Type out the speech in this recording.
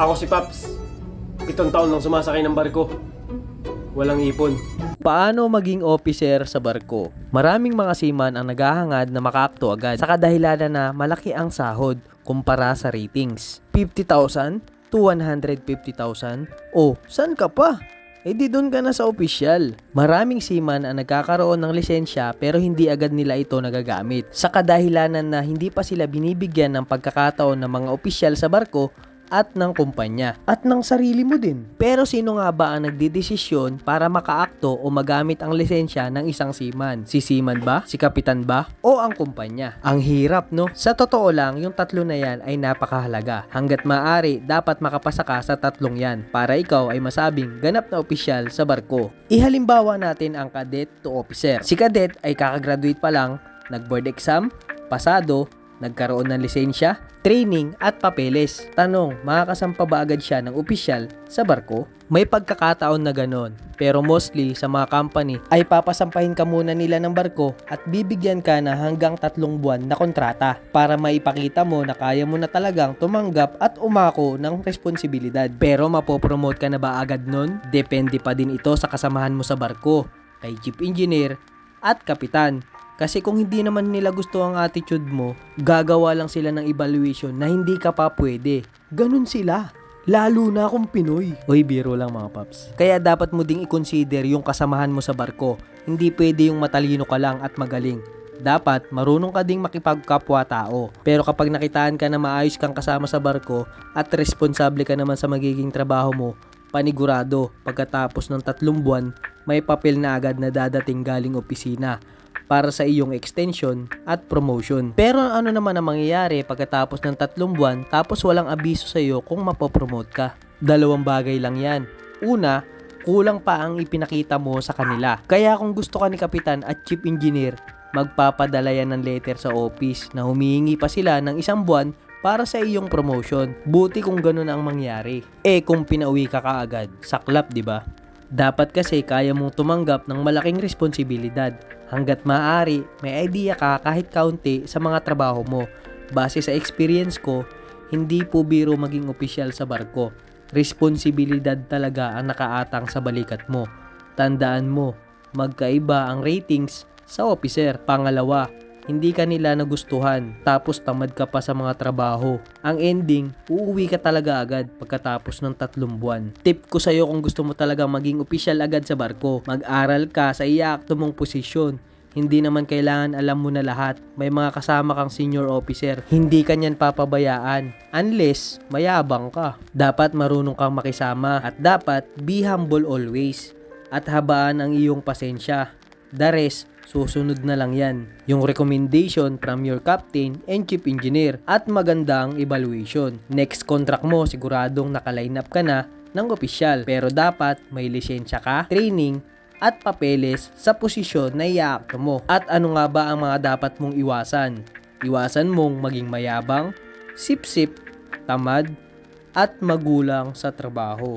Ako si Paps. Pitong taon nang sumasakay ng barko. Walang ipon. Paano maging officer sa barko? Maraming mga seaman ang naghahangad na makaakto agad sa kadahilanan na malaki ang sahod kumpara sa ratings. 50,000? 250,000? O, saan ka pa? Eh di doon ka na sa opisyal. Maraming seaman ang nagkakaroon ng lisensya pero hindi agad nila ito nagagamit. Sa kadahilanan na hindi pa sila binibigyan ng pagkakataon ng mga opisyal sa barko at ng kumpanya. At ng sarili mo din. Pero sino nga ba ang nagdidesisyon para makaakto o magamit ang lisensya ng isang seaman? Si seaman ba? Si kapitan ba? O ang kumpanya? Ang hirap no? Sa totoo lang, yung tatlo na yan ay napakahalaga. Hanggat maaari, dapat makapasa ka sa tatlong yan para ikaw ay masabing ganap na opisyal sa barko. Ihalimbawa natin ang cadet to officer. Si cadet ay kakagraduate pa lang, nag-board exam, pasado, nagkaroon ng lisensya, training at papeles. Tanong, makakasampa ba agad siya ng opisyal sa barko? May pagkakataon na ganon, pero mostly sa mga company ay papasampahin ka muna nila ng barko at bibigyan ka na hanggang tatlong buwan na kontrata para maipakita mo na kaya mo na talagang tumanggap at umako ng responsibilidad. Pero mapopromote ka na ba agad nun? Depende pa din ito sa kasamahan mo sa barko, kay chief engineer at kapitan. Kasi kung hindi naman nila gusto ang attitude mo, gagawa lang sila ng evaluation na hindi ka pa pwede. Ganun sila. Lalo na kung Pinoy. Uy, biro lang mga paps. Kaya dapat mo ding i-consider yung kasamahan mo sa barko. Hindi pwede yung matalino ka lang at magaling. Dapat marunong ka ding makipagkapwa tao. Pero kapag nakitaan ka na maayos kang kasama sa barko at responsable ka naman sa magiging trabaho mo, panigurado pagkatapos ng tatlong buwan, may papel na agad na dadating galing opisina para sa iyong extension at promotion. Pero ano naman ang mangyayari pagkatapos ng tatlong buwan tapos walang abiso sa iyo kung mapopromote ka? Dalawang bagay lang yan. Una, kulang pa ang ipinakita mo sa kanila. Kaya kung gusto ka ni Kapitan at Chief Engineer, magpapadala yan ng letter sa office na humihingi pa sila ng isang buwan para sa iyong promotion. Buti kung ganun ang mangyari. Eh kung pinauwi ka kaagad, saklap 'di ba? Dapat kasi kaya mong tumanggap ng malaking responsibilidad. Hanggat maaari, may idea ka kahit kaunti sa mga trabaho mo. Base sa experience ko, hindi po biro maging opisyal sa barko. Responsibilidad talaga ang nakaatang sa balikat mo. Tandaan mo, magkaiba ang ratings sa officer. Pangalawa, hindi ka nila nagustuhan tapos tamad ka pa sa mga trabaho. Ang ending, uuwi ka talaga agad pagkatapos ng tatlong buwan. Tip ko sa'yo kung gusto mo talaga maging opisyal agad sa barko, mag-aral ka sa iyaakto mong posisyon. Hindi naman kailangan alam mo na lahat. May mga kasama kang senior officer. Hindi ka niyan papabayaan. Unless, mayabang ka. Dapat marunong kang makisama. At dapat, be humble always. At habaan ang iyong pasensya. The rest, susunod na lang yan. Yung recommendation from your captain and chief engineer at magandang evaluation. Next contract mo, siguradong nakaline up ka na ng opisyal. Pero dapat may lisensya ka, training, at papeles sa posisyon na iaakto mo. At ano nga ba ang mga dapat mong iwasan? Iwasan mong maging mayabang, sip-sip, tamad, at magulang sa trabaho.